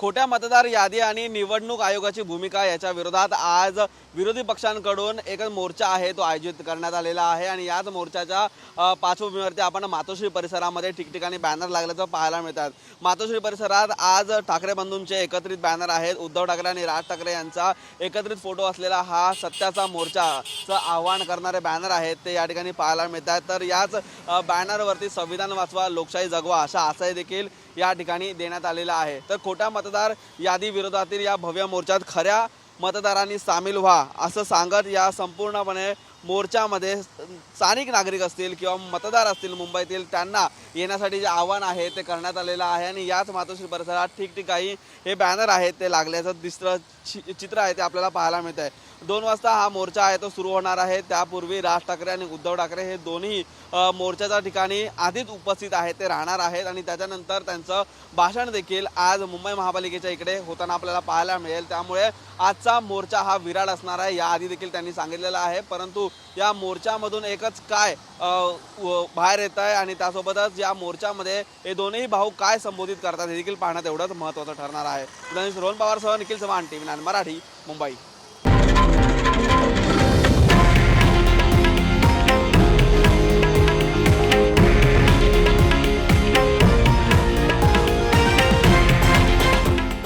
खोट्या मतदार यादी आणि निवडणूक आयोगाची भूमिका याच्या विरोधात आज विरोधी पक्षांकडून एक मोर्चा आहे तो आयोजित करण्यात आलेला आहे. आणि याच मोर्चाच्या पार्श्वभूमीवरती आपण मातोश्री परिसरामध्ये ठिकठिकाणी बॅनर लागल्याचं पाहायला मिळतात. मातोश्री परिसरात आज ठाकरे बंधूंचे एकत्रित बॅनर आहेत. उद्धव ठाकरे आणि राज ठाकरे यांचा एकत्रित फोटो असलेला हा सत्याचा मोर्चाचं आव्हान करणारे बॅनर आहेत ते या ठिकाणी पाहायला मिळतात. तर याच बॅनरवरती संविधान वाचवा लोकशाही जगवा असा आशय देखील या ठिकाणी देण्यात आलेला आहे. तर खोट्या मतदार यादी विरोधातील या भव्य मोर्चात खऱ्या मतदारांनी सामील व्हा असं सांगत या संपूर्णपणे मोर्चामध्ये स्थानिक नागरिक असतील किंवा मतदार असतील मुंबईतील त्यांना येण्यासाठी जे आव्हान आहे ते करण्यात आलेलं आहे आणि याच मातोश्री परिसरात ठिकठिकाणी हे बॅनर आहेत ते लागल्याचं दिसतं चि- चित्र आहे ते आपल्याला पाहायला मिळत आहे दोन वाजता हा मोर्चा आहे तो सुरू होणार आहे. त्यापूर्वी राज ठाकरे आणि उद्धव ठाकरे हे दोन्ही मोर्चाच्या ठिकाणी आधीच उपस्थित आहेत ते राहणार आहेत. आणि त्याच्यानंतर त्यांचं भाषण देखील आज मुंबई महापालिकेच्या इकडे होताना आपल्याला पाहायला मिळेल. त्यामुळे आजचा मोर्चा हा विराट असणार आहे याआधी देखील त्यांनी सांगितलेलं आहे. परंतु या मोर्चामधून एकच काय बाहेर येत आहे आणि त्यासोबतच या मोर्चामध्ये हे दोन्ही भाऊ काय संबोधित करतात हे देखील पाहणं तेवढंच महत्त्वाचं ठरणार आहे. गणेश रोहन पवारसह निखिल चव्हाण टी व्ही मराठी मुंबई.